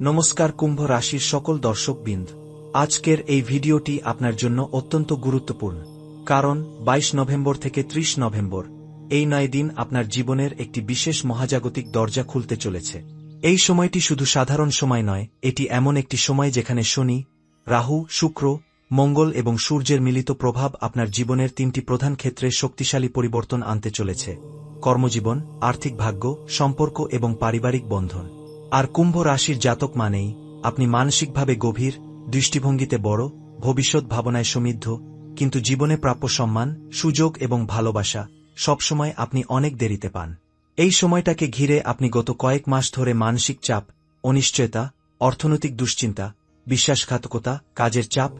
নমস্কার কুম্ভ রাশির সকল দর্শকবৃন্দ। আজকের এই ভিডিওটি আপনার জন্য অত্যন্ত গুরুত্বপূর্ণ। কারণ ২২ নভেম্বর থেকে ৩০ নভেম্বর, এই নয় দিন আপনার জীবনের একটি বিশেষ মহাজাগতিক দরজা খুলতে চলেছে। এই সময়টি শুধু সাধারণ সময় নয়, এটি এমন একটি সময় যেখানে শনি, রাহু, শুক্র, মঙ্গল এবং সূর্যের মিলিত প্রভাব আপনার জীবনের তিনটি প্রধান ক্ষেত্রে শক্তিশালী পরিবর্তন আনতে চলেছে। কর্মজীবন, আর্থিক ভাগ্য, সম্পর্ক এবং পারিবারিক বন্ধন। আর কুম্ভ রাশির জাতক মানেই আপনি মানসিকভাবে গভীর, দৃষ্টিভঙ্গিতে বড়, ভবিষ্যৎ ভাবনায় সমৃদ্ধ, কিন্তু জীবনে প্রাপ্য সম্মান, সুযোগ এবং ভালোবাসা সবসময় আপনি অনেক দেরিতে পান। এই সময়টাকে ঘিরে আপনি গত কয়েক মাস ধরে মানসিক চাপ, অনিশ্চয়তা, অর্থনৈতিক দুশ্চিন্তা, বিশ্বাসঘাতকতা, কাজের চাপ,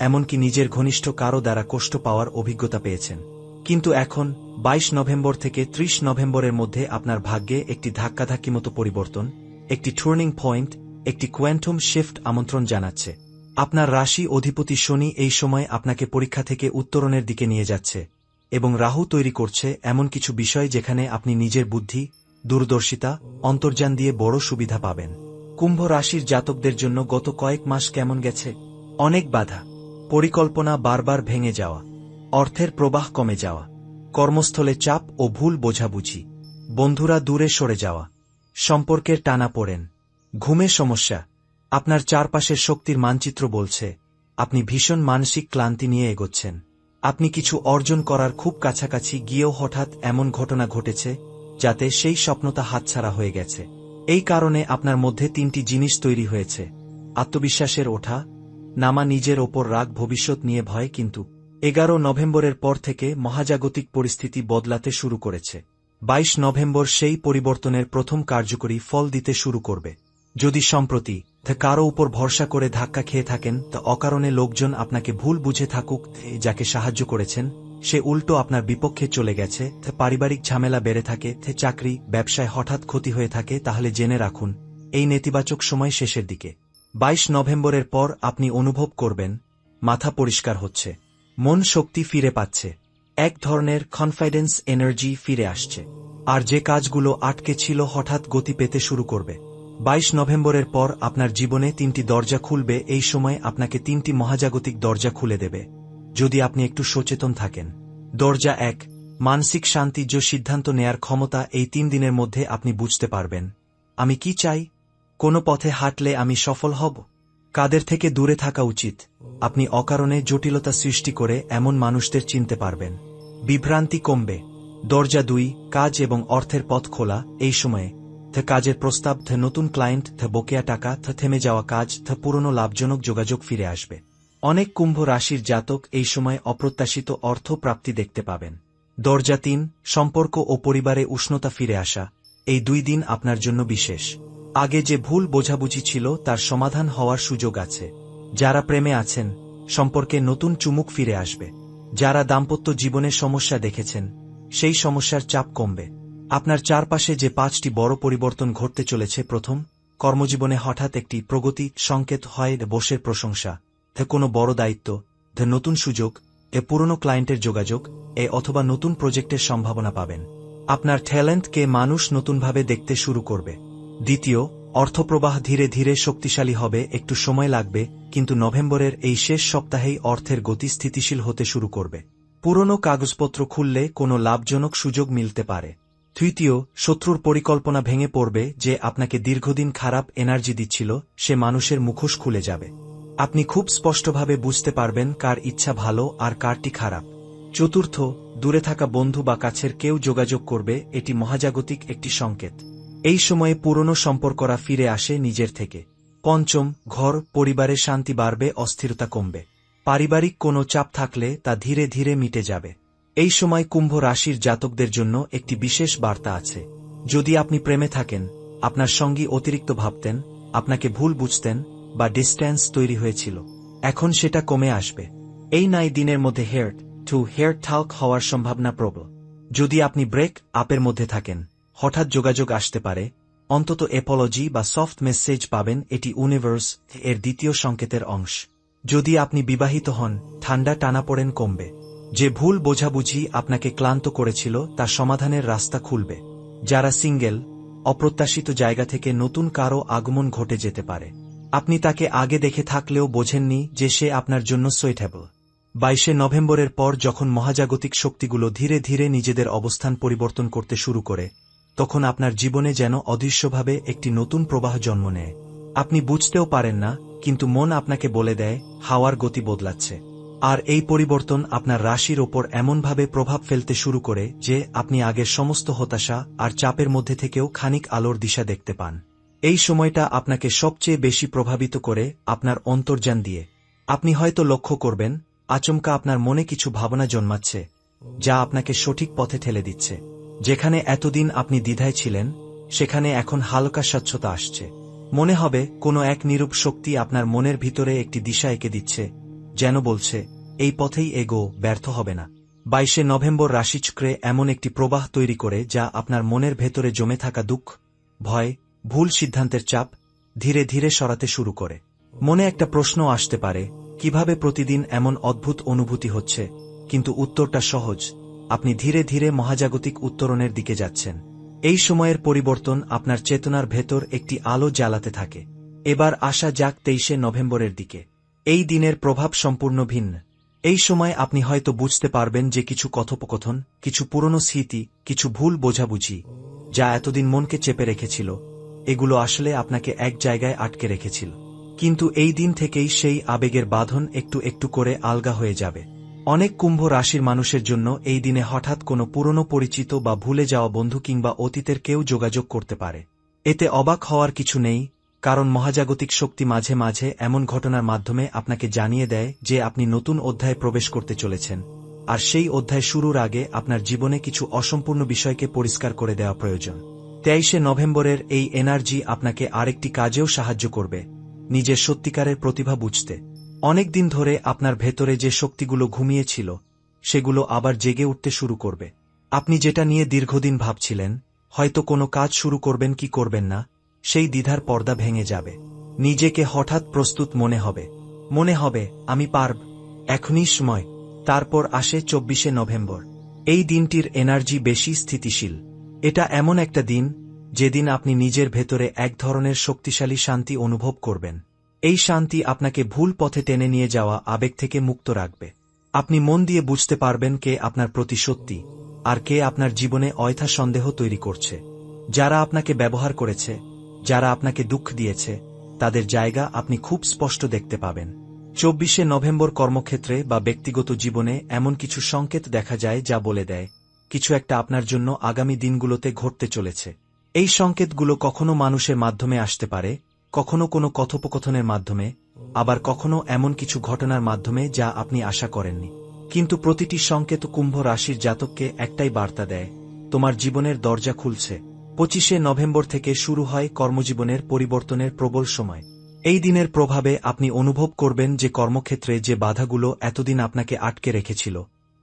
এমনকি নিজের ঘনিষ্ঠ কারও দ্বারা কষ্ট পাওয়ার অভিজ্ঞতা পেয়েছেন। কিন্তু এখন ২২ নভেম্বর থেকে ৩০ নভেম্বরের মধ্যে আপনার ভাগ্যে একটি ধাক্কাধাক্কি মতো পরিবর্তন একটি টার্নিং পয়েন্ট একটি কোয়ান্টাম শিফট আমন্ত্রণ জানাচ্ছে। আপনার রাশি অধিপতি শনি এই সময় আপনাকে পরীক্ষা থেকে উত্তরণের দিকে নিয়ে যাচ্ছে এবং রাহু তৈরি করছে এমন কিছু বিষয় যেখানে আপনি নিজের বুদ্ধি, দূরদর্শিতা, অন্তর্যান দিয়ে বড় সুবিধা পাবেন। কুম্ভ রাশির জাতকদের জন্য গত কয়েক মাস কেমন গেছে? অনেক বাধা। পরিকল্পনা বারবার ভেঙে যাওয়া। অর্থের প্রবাহ কমে যাওয়া। কর্মস্থলে চাপ ও ভুল বোঝাবুঝি। বন্ধুরা দূরে সরে যাওয়া। সম্পর্কের টানা পড়েন। ঘুমে সমস্যা। আপনার চারপাশের শক্তির মানচিত্র বলছে, আপনি ভীষণ মানসিক ক্লান্তি নিয়ে এগোচ্ছেন। আপনি কিছু অর্জন করার খুব কাছাকাছি গিয়েও হঠাৎ এমন ঘটনা ঘটেছে, যাতে সেই স্বপ্নতা হাতছাড়া হয়ে গেছে। এই কারণে আপনার মধ্যে তিনটি জিনিস তৈরি হয়েছে, আত্মবিশ্বাসের ওঠা, নামা নিজের ওপর রাগ ভবিষ্যৎ নিয়ে ভয়, কিন্তু এগারো নভেম্বরের পর থেকে মহাজাগতিক পরিস্থিতি বদলাতে শুরু করেছে। ২২ নভেম্বর সেই পরিবর্তনের প্রথম কার্যকরী ফল দিতে শুরু করবে। যদি সম্প্রতি কারও উপর ভরসা করে ধাক্কা খেয়ে থাকেন, তা অকারণে লোকজন আপনাকে ভুল বুঝে থাকুক যাকে সাহায্য করেছেন, সে উল্টো আপনার বিপক্ষে চলে গেছে পারিবারিক ঝামেলা বেড়ে থাকে, তে চাকরি, ব্যবসায় হঠাৎ ক্ষতি হয়ে থাকে, তাহলে জেনে রাখুন, এই নেতিবাচক সময় শেষের দিকে। ২২ নভেম্বরের পর আপনি অনুভব করবেন, মাথা পরিষ্কার হচ্ছে, মন শক্তি ফিরে পাচ্ছে। এক ধরনের কনফিডেন্স এনার্জি ফিরে আসছে। আর যে কাজগুলো আটকে ছিল হঠাৎ গতি পেতে শুরু করবে। ২২ নভেম্বরের পর আপনার জীবনে তিনটি দরজা খুলবে, এই সময় আপনাকে তিনটি মহাজাগতিক দরজা খুলে দেবে। যদি আপনি একটু সচেতন থাকেন। দরজা এক, মানসিক শান্তিজ্য সিদ্ধান্ত নেয়ার ক্ষমতা এই তিন দিনের মধ্যে আপনি বুঝতে পারবেন। আমি কি চাই? কোনো পথে হাঁটলে আমি সফল হব? কাদের থেকে দূরে থাকা উচিত। আপনি অকারণে জটিলতা সৃষ্টি করে এমন মানুষদের চিনতে পারবেন। বিভ্রান্তি কমবে। দরজা দুই, কাজ এবং অর্থের পথ খোলা। এই সময়ে, থে কাজের প্রস্তাব, থে নতুন ক্লায়েন্ট, থে বকেয়া টাকা, থে থেমে যাওয়া কাজ, থে পুরনো লাভজনক যোগাযোগ ফিরে আসবে। অনেক কুম্ভ রাশির জাতক এই সময় অপ্রত্যাশিত অর্থ প্রাপ্তি দেখতে পাবেন। দরজা তিন, সম্পর্ক ও পরিবারে উষ্ণতা ফিরে আসা। এই দুই দিন আপনার জন্য বিশেষ। আগে যে ভুল বোঝাবুঝি ছিল তার সমাধান হওয়ার সুযোগ আছে। যারা প্রেমে আছেন, সম্পর্কে নতুন চুমুক ফিরে আসবে। যারা দাম্পত্য জীবনের সমস্যা দেখেছেন, সেই সমস্যার চাপ কমবে। আপনার চারপাশে যে পাঁচটি বড় পরিবর্তন ঘটতে চলেছে প্রথম, কর্মজীবনে হঠাৎ একটি প্রগতি, সংকেত হয় বসের প্রশংসা ধে কোনো বড় দায়িত্ব ধে নতুন সুযোগ, এ পুরনো ক্লায়েন্টের যোগাযোগ, এ অথবা নতুন প্রজেক্টের সম্ভাবনা পাবেন। আপনার ট্যালেন্টকে মানুষ নতুনভাবে দেখতে শুরু করবে। দ্বিতীয়, অর্থপ্রবাহ ধীরে ধীরে শক্তিশালী হবে, একটু সময় লাগবে, কিন্তু নভেম্বরের এই শেষ সপ্তাহেই অর্থের গতি স্থিতিশীল হতে শুরু করবে। পুরনো কাগজপত্র খুললে কোনো লাভজনক সুযোগ মিলতে পারে। তৃতীয়, শত্রুর পরিকল্পনা ভেঙে পড়বে, যে আপনাকে দীর্ঘদিন খারাপ এনার্জি দিচ্ছিল, সে মানুষের মুখোশ খুলে যাবে। আপনি খুব স্পষ্টভাবে বুঝতে পারবেন কার ইচ্ছা ভালো আর কারটি খারাপ। চতুর্থ, দূরে থাকা বন্ধু বা কাছের কেউ যোগাযোগ করবে, এটি মহাজাগতিক একটি সংকেত। এই সময়ে পুরনো সম্পর্করা ফিরে আসে নিজের থেকে। পঞ্চম, ঘর, পরিবারে শান্তি বাড়বে, অস্থিরতা কমবে। পারিবারিক কোনো চাপ থাকলে তা ধীরে ধীরে মিটে যাবে। এই সময় কুম্ভ রাশির জাতকদের জন্য একটি বিশেষ বার্তা আছে। যদি আপনি প্রেমে থাকেন, আপনার সঙ্গী অতিরিক্ত ভাবতেন, আপনাকে ভুল বুঝতেন বা ডিস্ট্যান্স তৈরি হয়েছিল, এখন সেটা কমে আসবে। এই নাই দিনের মধ্যে হেয়ার টু হেয়ার ঠাল্ক হওয়ার সম্ভাবনা প্রবল। যদি আপনি ব্রেক আপের মধ্যে থাকেন হঠাৎ যোগাযোগ আসতে পারে, অন্তত এপোলজি বা সফট মেসেজ পাবেন এটি ইউনিভার্স এর দ্বিতীয় সংকেতের অংশ। যদি আপনি বিবাহিত হন, ঠান্ডা টানাপোড়েন কমবে। যে ভুল বোঝাবুঝি আপনাকে ক্লান্ত করেছিল, তা সমাধানের রাস্তা খুলবে। যারা সিঙ্গেল অপ্রত্যাশিত জায়গা থেকে নতুন কারও আগমন ঘটে যেতে পারে। আপনি তাকে আগে দেখে থাকলেও বোঝেননি যে সে আপনার জন্য সোয়েটেবল বাইশে নভেম্বরের পর যখন মহাজাগতিক শক্তিগুলো ধীরে ধীরে নিজেদের অবস্থান পরিবর্তন করতে শুরু করে তখন আপনার জীবনে যেন অদৃশ্যভাবে একটি নতুন প্রবাহ জন্ম নেয়। আপনি বুঝতেও পারেন না, কিন্তু মন আপনাকে বলে দেয়, হাওয়ার গতি বদলাচ্ছে। আর এই পরিবর্তন আপনার রাশির ওপর এমনভাবে প্রভাব ফেলতে শুরু করে যে আপনি আগের সমস্ত হতাশা আর চাপের মধ্যে থেকেও খানিক আলোর দিশা দেখতে পান। এই সময়টা আপনাকে সবচেয়ে বেশি প্রভাবিত করে আপনার অন্তর্যান দিয়ে। আপনি হয়তো লক্ষ্য করবেন, আচমকা আপনার মনে কিছু ভাবনা জন্মাচ্ছে, যা আপনাকে সঠিক পথে ঠেলে দিচ্ছে। যেখানে এতদিন আপনি দ্বিধায় ছিলেন, সেখানে এখন হালকা স্বচ্ছতা আসছে। মনে হবে, কোনো এক নিরূপ শক্তি আপনার মনের ভিতরে একটি দিশা এঁকে দিচ্ছে, যেন বলছে, এই পথেই এগো, ব্যর্থ হবে না। বাইশে নভেম্বর রাশিচক্রে এমন একটি প্রবাহ তৈরি করে, যা আপনার মনের ভেতরে জমে থাকা দুঃখ, ভয়, ভুল সিদ্ধান্তের চাপ, ধীরে ধীরে সরাতে শুরু করে। মনে একটা প্রশ্ন আসতে পারে, কীভাবে প্রতিদিন এমন অদ্ভুত অনুভূতি হচ্ছে? কিন্তু উত্তরটা সহজ আপনি ধীরে ধীরে মহাজাগতিক উত্তরণের দিকে যাচ্ছেন। এই সময়ের পরিবর্তন আপনার চেতনার ভেতর একটি আলো জ্বালাতে থাকে। এবার আসা যাক তেইশে নভেম্বরের দিকে। এই দিনের প্রভাব সম্পূর্ণ ভিন্ন। এই সময় আপনি হয়তো বুঝতে পারবেন যে কিছু কথোপকথন, কিছু পুরনো স্মৃতি, কিছু ভুল বোঝাবুঝি, যা এতদিন মনকে চেপে রেখেছিল। এগুলো আসলে আপনাকে এক জায়গায় আটকে রেখেছিল। কিন্তু এই দিন থেকেই সেই আবেগের বাঁধন একটু একটু করে আলগা হয়ে যাবে। অনেক কুম্ভ রাশির মানুষের জন্য এই দিনে হঠাৎ কোনো পুরনো পরিচিত বা ভুলে যাওয়া বন্ধু কিংবা অতীতের কেউ যোগাযোগ করতে পারে। এতে অবাক হওয়ার কিছু নেই, কারণ মহাজাগতিক শক্তি মাঝে মাঝে এমন ঘটনার মাধ্যমে আপনাকে জানিয়ে দেয় যে আপনি নতুন অধ্যায়ে প্রবেশ করতে চলেছেন। আর সেই অধ্যায় শুরুর আগে আপনার জীবনে কিছু অসম্পূর্ণ বিষয়কে পরিষ্কার করে দেওয়া প্রয়োজন। তেইশে নভেম্বরের এই এনার্জি আপনাকে আরেকটি কাজেও সাহায্য করবে, নিজের সত্যিকারের প্রতিভা বুঝতে। অনেক দিন ধরে আপনার ভেতরে যে শক্তিগুলো ঘুমিয়েছিল, সেগুলো আবার জেগে উঠতে শুরু করবে। আপনি যেটা নিয়ে দীর্ঘদিন ভাবছিলেন, হয়তো কোনো কাজ শুরু করবেন কি করবেন না, সেই দ্বিধার পর্দা ভেঙে যাবে। নিজেকে হঠাৎ প্রস্তুত মনে হবে। মনে হবে, আমি পারব। এখনই সময়। তারপর আসে চব্বিশে নভেম্বর। এই দিনটির এনার্জি বেশি স্থিতিশীল। এটা এমন একটা দিন, যেদিন আপনি নিজের ভেতরে এক ধরনের শক্তিশালী শান্তি অনুভব করবেন। এই শান্তি আপনাকে ভুল পথে টেনে নিয়ে যাওয়া আবেগ থেকে মুক্ত রাখবে। আপনি মন দিয়ে বুঝতে পারবেন কে আপনার প্রতি সত্যি আর কে আপনার জীবনে অয়থা সন্দেহ তৈরি করছে। যারা আপনাকে ব্যবহার করেছে, যারা আপনাকে দুঃখ দিয়েছে, তাদের জায়গা আপনি খুব স্পষ্ট দেখতে পাবেন। চব্বিশে নভেম্বর কর্মক্ষেত্রে বা ব্যক্তিগত জীবনে এমন কিছু সংকেত দেখা যায় যা বলে দেয়, কিছু একটা আপনার জন্য আগামী দিনগুলোতে ঘটতে চলেছে। এই সংকেতগুলো কখনো মানুষের মাধ্যমে আসতে পারে কখনো কোনো কথোপকথনের মাধ্যমে, আবার কখনো এমন কিছু ঘটনার মাধ্যমে যা আপনি আশা করেননি। কিন্তু প্রতিটি সংকেত কুম্ভ রাশির জাতককে একটাই বার্তা দেয়, তোমার জীবনের দরজা খুলছে। পঁচিশে নভেম্বর থেকে শুরু হয় কর্মজীবনের পরিবর্তনের প্রবল সময়। এই দিনের প্রভাবে আপনি অনুভব করবেন যে কর্মক্ষেত্রে যে বাধাগুলো এতদিন আপনাকে আটকে রেখেছিল,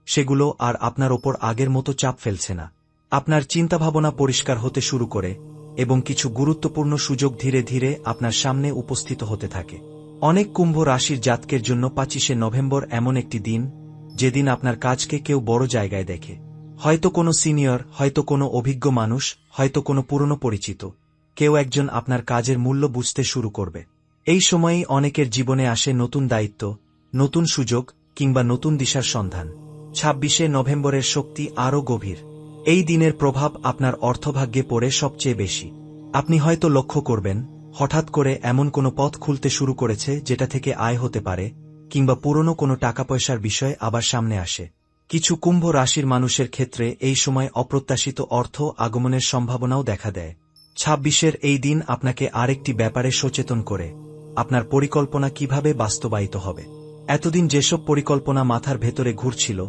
সেগুলো আর আপনার ওপর আগের মতো চাপ ফেলছে না। আপনার চিন্তাভাবনা পরিষ্কার হতে শুরু করে এবং কিছু গুরুত্বপূর্ণ সুযোগ ধীরে ধীরে আপনার সামনে উপস্থিত হতে থাকে। অনেক কুম্ভ রাশির জাতকের জন্য পঁচিশে নভেম্বর এমন একটি দিন, যেদিন আপনার কাজকে কেউ বড় জায়গায় দেখে। হয়তো কোনো সিনিয়র, হয়তো কোনো অভিজ্ঞ মানুষ, হয়তো কোনো পুরনো পরিচিত। কেউ একজন আপনার কাজের মূল্য বুঝতে শুরু করবে। এই সময়েই অনেকের জীবনে আসে নতুন দায়িত্ব, নতুন সুযোগ কিংবা নতুন দিশার সন্ধান। ছাব্বিশে নভেম্বরের শক্তি আরও গভীর। এই দিনের প্রভাব আপনার অর্থভাগ্যে পড়ে সবচেয়ে বেশি। আপনি হয়তো লক্ষ্য করবেন, হঠাৎ করে এমন কোনো পথ খুলতে শুরু করেছে যেটা থেকে আয় হতে পারে, কিংবা পুরনো কোনো টাকা পয়সার বিষয় আবার সামনে আসে। কিছু কুম্ভ রাশির মানুষের ক্ষেত্রে এই সময় অপ্রত্যাশিত অর্থ আগমনের সম্ভাবনাও দেখা দেয়। ছাব্বিশের এই দিন আপনাকে আরেকটি ব্যাপারে সচেতন করে, আপনার পরিকল্পনা কীভাবে বাস্তবায়িত হবে। এতদিন যেসব পরিকল্পনা মাথার ভেতরে ঘুরছিল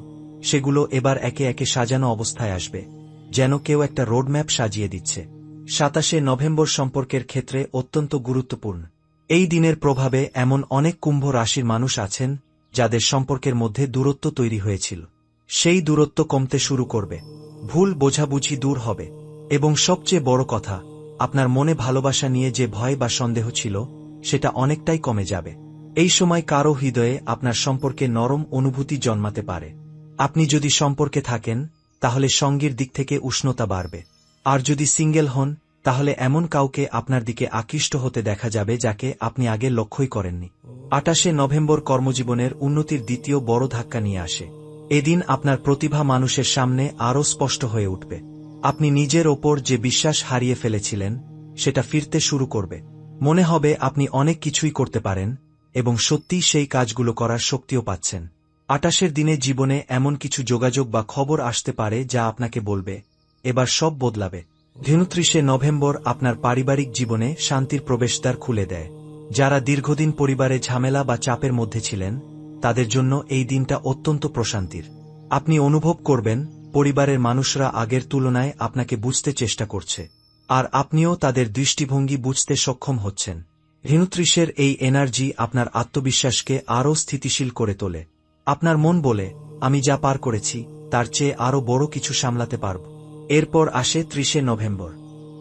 সেগুলো এবার একে একে সাজানো অবস্থায় আসবে, যেন কেউ একটা রোডম্যাপ সাজিয়ে দিচ্ছে। সাতাশে নভেম্বর সম্পর্কের ক্ষেত্রে অত্যন্ত গুরুত্বপূর্ণ। এই দিনের প্রভাবে এমন অনেক কুম্ভ রাশির মানুষ আছেন, যাদের সম্পর্কের মধ্যে দূরত্ব তৈরি হয়েছিল। সেই দূরত্ব কমতে শুরু করবে। ভুল বোঝাবুঝি দূর হবে। এবং সবচেয়ে বড় কথা, আপনার মনে ভালোবাসা নিয়ে যে ভয় বা সন্দেহ ছিল, সেটা অনেকটাই কমে যাবে। এই সময় কারও হৃদয়ে আপনার সম্পর্কে নরম অনুভূতি জন্মাতে পারে। আপনি যদি সম্পর্কে থাকেন, তাহলে সঙ্গীর দিক থেকে উষ্ণতা বাড়বে। আর যদি সিঙ্গেল হন, তাহলে এমন কাউকে আপনার দিকে আকৃষ্ট হতে দেখা যাবে যাকে আপনি আগে লক্ষ্যই করেননি। আটাশে নভেম্বর কর্মজীবনের উন্নতির দ্বিতীয় বড় ধাক্কা নিয়ে আসে। এদিন আপনার প্রতিভা মানুষের সামনে আরও স্পষ্ট হয়ে উঠবে। আপনি নিজের ওপর যে বিশ্বাস হারিয়ে ফেলেছিলেন, সেটা ফিরতে শুরু করবে। মনে হবে আপনি অনেক কিছুই করতে পারেন, এবং সত্যিই সেই কাজগুলো করার শক্তিও পাচ্ছেন। আটাশের দিনে জীবনে এমন কিছু যোগাযোগ বা খবর আসতে পারে যা আপনাকে বলবে। এবার সব বদলাবে। ধেনুত্রিশে নভেম্বর আপনার পারিবারিক জীবনে শান্তির প্রবেশদ্বার খুলে দেয়। যারা দীর্ঘদিন পরিবারে ঝামেলা বা চাপের মধ্যে ছিলেন, তাদের জন্য এই দিনটা অত্যন্ত প্রশান্তির। আপনি অনুভব করবেন, পরিবারের মানুষরা আগের তুলনায় আপনাকে বুঝতে চেষ্টা করছে। আর আপনিও তাদের দৃষ্টিভঙ্গি বুঝতে সক্ষম হচ্ছেন। ঋণুত্রিশের এই এনার্জি আপনার আত্মবিশ্বাসকে আরও স্থিতিশীল করে তোলে। আপনার মন বলে, আমি যা পার করেছি, তার চেয়ে আরও বড় কিছু সামলাতে পারব। এরপর আসে ত্রিশে নভেম্বর।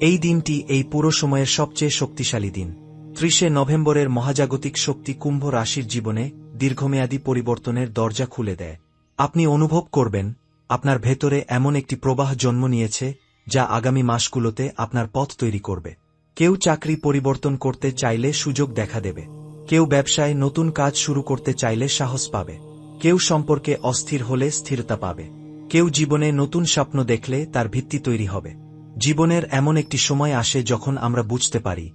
এই দিনটি এই পুরো সময়ের সবচেয়ে শক্তিশালী দিন। ত্রিশে নভেম্বরের মহাজাগতিক শক্তি কুম্ভ রাশির জীবনে দীর্ঘমেয়াদী পরিবর্তনের দরজা খুলে দেয়। আপনি অনুভব করবেন, আপনার ভেতরে এমন একটি প্রবাহ জন্ম নিয়েছে, যা আগামী মাসগুলোতে আপনার পথ তৈরি করবে। কেউ চাকরি পরিবর্তন করতে চাইলে সুযোগ দেখা দেবে। কেউ ব্যবসায় নতুন কাজ শুরু করতে চাইলে সাহস পাবে। কেউ সম্পর্কে অস্থির হলে স্থিরতা পাবে। কেউ জীবনে নতুন স্বপ্ন দেখলে তার ভিত্তি তৈরি হবে। জীবনের এমন একটি সময় আসে যখন আমরা বুঝতে পারি,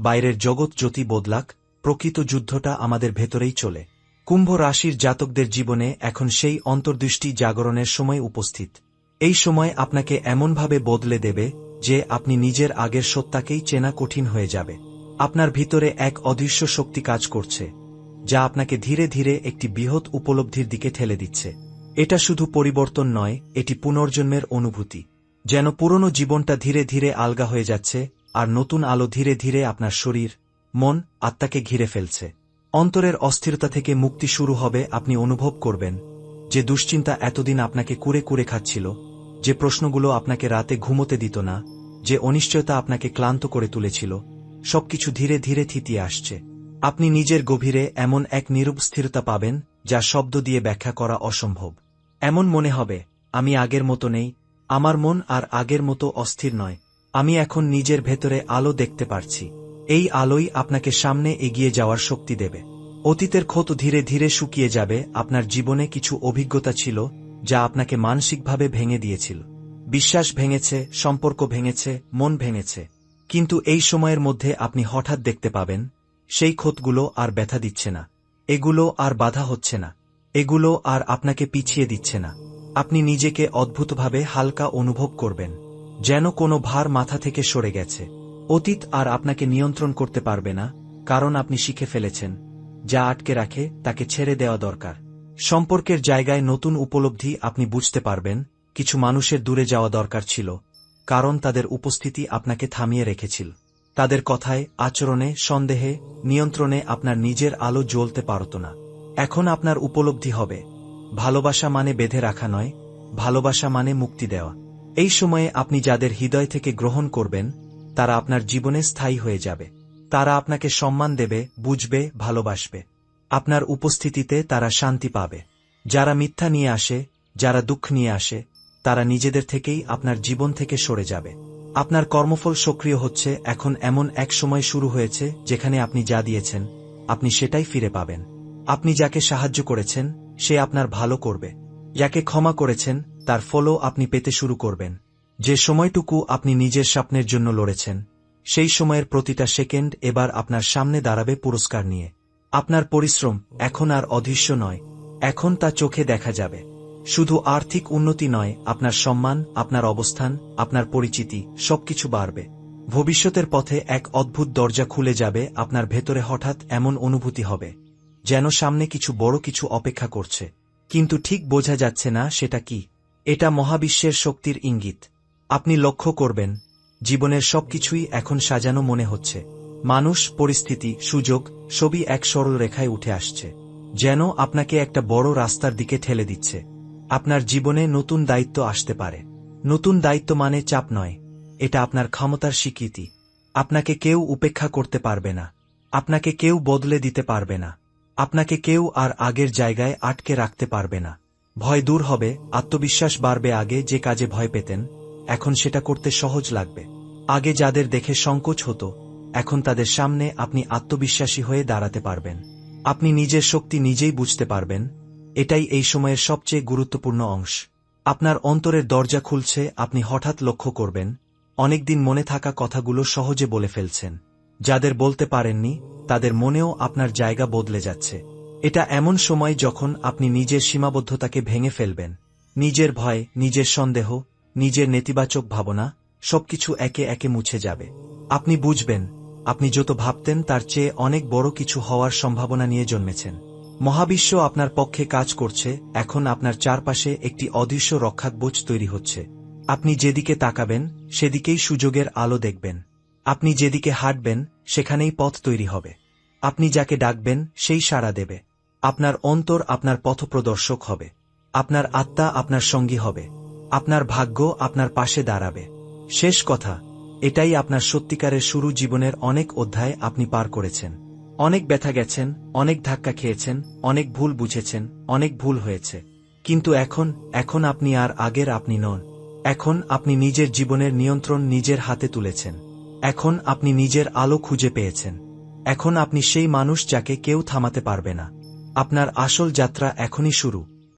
বাইরের জগৎ জ্যোতি বদলাক, প্রকৃত যুদ্ধটা আমাদের ভেতরেই চলে। কুম্ভ রাশির জাতকদের জীবনে এখন সেই অন্তর্দৃষ্টি জাগরণের সময় উপস্থিত। এই সময় আপনাকে এমনভাবে বদলে দেবে যে আপনি নিজের আগের সত্তাকেই চেনা কঠিন হয়ে যাবে। আপনার ভিতরে এক অদৃশ্য শক্তি কাজ করছে। যা আপনাকে ধীরে ধীরে একটি বৃহৎ উপলব্ধির দিকে ঠেলে দিচ্ছে। এটা শুধু পরিবর্তন নয়, এটি পুনর্জন্মের অনুভূতি। যেন পুরনো জীবনটা ধীরে ধীরে আলগা হয়ে যাচ্ছে, আর নতুন আলো ধীরে ধীরে আপনার শরীর, মন, আত্মাকে ঘিরে ফেলছে। অন্তরের অস্থিরতা থেকে মুক্তি শুরু হবে আপনি অনুভব করবেন, যে দুশ্চিন্তা এতদিন আপনাকে কুরে কুরে খাচ্ছিল, যে প্রশ্নগুলো আপনাকে রাতে ঘুমোতে দিত না, যে অনিশ্চয়তা আপনাকে ক্লান্ত করে তুলেছিল, সবকিছু ধীরে ধীরে থিতিয়ে আসছে। আপনি নিজের গভীরে এমন এক নিরূপ স্থিরতা পাবেন, যা শব্দ দিয়ে ব্যাখ্যা করা অসম্ভব। এমন মনে হবে, আমি আগের মতো নেই, আমার মন আর আগের মতো অস্থির নয়, আমি এখন নিজের ভেতরে আলো দেখতে পারছি। এই আলোই আপনাকে সামনে এগিয়ে যাওয়ার শক্তি দেবে। অতীতের ক্ষত ধীরে ধীরে শুকিয়ে যাবে, আপনার জীবনে কিছু অভিজ্ঞতা ছিল, যা আপনাকে মানসিকভাবে ভেঙে দিয়েছিল। বিশ্বাস ভেঙেছে, সম্পর্ক ভেঙেছে, মন ভেঙেছে। কিন্তু এই সময়ের মধ্যে আপনি হঠাৎ দেখতে পাবেন সেই ক্ষতগুলো আর ব্যথা দিচ্ছে না। এগুলো আর বাধা হচ্ছে না। এগুলো আর আপনাকে পিছিয়ে দিচ্ছে না। আপনি নিজেকে অদ্ভুতভাবে হালকা অনুভব করবেন, যেন কোনো ভার মাথা থেকে সরে গেছে। অতীত আর আপনাকে নিয়ন্ত্রণ করতে পারবে না, কারণ আপনি শিখে ফেলেছেন, যা আটকে রাখে তাকে ছেড়ে দেওয়া দরকার। সম্পর্কের জায়গায় নতুন উপলব্ধি আপনি বুঝতে পারবেন, কিছু মানুষের দূরে যাওয়া দরকার ছিল, কারণ তাদের উপস্থিতি আপনাকে থামিয়ে রেখেছিল। তাদের কথায়, আচরণে, সন্দেহে, নিয়ন্ত্রণে আপনার নিজের আলো জ্বলতে পারত না। এখন আপনার উপলব্ধি হবে। ভালোবাসা মানে বেঁধে রাখা নয়, ভালোবাসা মানে মুক্তি দেওয়া। এই সময়ে আপনি যাদের হৃদয় থেকে গ্রহণ করবেন, তারা আপনার জীবনে স্থায়ী হয়ে যাবে। তারা আপনাকে সম্মান দেবে, বুঝবে, ভালোবাসবে। আপনার উপস্থিতিতে তারা শান্তি পাবে। যারা মিথ্যা নিয়ে আসে, যারা দুঃখ নিয়ে আসে, তারা নিজেদের থেকেই আপনার জীবন থেকে সরে যাবে। আপনার কর্মফল সক্রিয় হচ্ছে, এখন এমন এক সময় শুরু হয়েছে, যেখানে আপনি যা দিয়েছেন, আপনি সেটাই ফিরে পাবেন। আপনি যাকে সাহায্য করেছেন, সে আপনার ভালো করবে। যাকে ক্ষমা করেছেন, তার ফলও আপনি পেতে শুরু করবেন। যে সময়টুকু আপনি নিজের স্বপ্নের জন্য লড়েছেন, সেই সময়ের প্রতিটা সেকেন্ড এবার আপনার সামনে দাঁড়াবে পুরস্কার নিয়ে। আপনার পরিশ্রম এখন আর অদৃশ্য নয়, এখন তা চোখে দেখা যাবে। শুধু আর্থিক উন্নতি নয়, আপনার সম্মান, আপনার অবস্থান, আপনার পরিচিতি, সবকিছু বাড়বে। ভবিষ্যতের পথে এক অদ্ভুত দরজা খুলে যাবে, আপনার ভেতরে হঠাৎ এমন অনুভূতি হবে, যেন সামনে কিছু বড় কিছু অপেক্ষা করছে। কিন্তু ঠিক বোঝা যাচ্ছে না সেটা কি। এটা মহাবিশ্বের শক্তির ইঙ্গিত। আপনি লক্ষ্য করবেন, জীবনের সবকিছুই এখন সাজানো মনে হচ্ছে। মানুষ, পরিস্থিতি, সুযোগ, সবই এক সরল রেখায় উঠে আসছে, যেন আপনাকে একটা বড় রাস্তার দিকে ঠেলে দিচ্ছে। আপনার জীবনে নতুন দায়িত্ব আসতে পারে। নতুন দায়িত্ব মানে চাপ নয়। এটা আপনার ক্ষমতার স্বীকৃতি। আপনাকে কেউ উপেক্ষা করতে পারবে না। আপনাকে কেউ বদলে দিতে পারবে না। আপনাকে কেউ আর আগের জায়গায় আটকে রাখতে পারবে না। ভয় দূর হবে, আত্মবিশ্বাস বাড়বে আগে যে কাজে ভয় পেতেন, এখন সেটা করতে সহজ লাগবে। আগে যাদের দেখে সংকোচ হতো, এখন তাদের সামনে আপনি আত্মবিশ্বাসী হয়ে দাঁড়াতে পারবেন। আপনি নিজের শক্তি নিজেই বুঝতে পারবেন এটাই এই সময়ের সবচেয়ে গুরুত্বপূর্ণ অংশ। আপনার অন্তরের দরজা খুলছে, আপনি হঠাৎ লক্ষ্য করবেন, অনেকদিন মনে থাকা কথাগুলো সহজে বলে ফেলছেন। যাদের বলতে পারেননি, তাদের মনেও আপনার জায়গা বদলে যাচ্ছে। এটা এমন সময় যখন আপনি নিজের সীমাবদ্ধতাকে ভেঙে ফেলবেন। নিজের ভয়, নিজের সন্দেহ, নিজের নেতিবাচক ভাবনা, সবকিছু একে একে মুছে যাবে। আপনি বুঝবেন, আপনি যত ভাবতেন তার চেয়ে অনেক বড় কিছু হওয়ার সম্ভাবনা নিয়ে জন্মেছেন। মহাবিশ্ব আপনার পক্ষে কাজ করছে, এখন আপনার চারপাশে একটি অদৃশ্য রক্ষাকবোচ তৈরি হচ্ছে। আপনি যেদিকে তাকাবেন, সেদিকেই সুযোগের আলো দেখবেন। আপনি যেদিকে হাঁটবেন, সেখানেই পথ তৈরি হবে। আপনি যাকে ডাকবেন, সেই সাড়া দেবে। আপনার অন্তর আপনার পথপ্রদর্শক হবে। আপনার আত্মা আপনার সঙ্গী হবে। আপনার ভাগ্য আপনার পাশে দাঁড়াবে। শেষ কথা, এটাই আপনার সত্যিকারের শুরু জীবনের অনেক অধ্যায় আপনি পার করেছেন। অনেক ব্যথা গেছেন, অনেক ধাক্কা খেয়েছেন, অনেক ভুল বুঝেছেন, অনেক ভুল হয়েছে। কিন্তু এখন এখন আপনি আর আগের আপনি নন। এখন আপনি নিজের জীবনের নিয়ন্ত্রণ নিজের হাতে তুলেছেন। এখন আপনি নিজের আলো খুঁজে পেয়েছেন। এখন আপনি সেই মানুষ যাকে কেউ থামাতে পারবে না। আপনার আসল যাত্রা এখনই শুরু।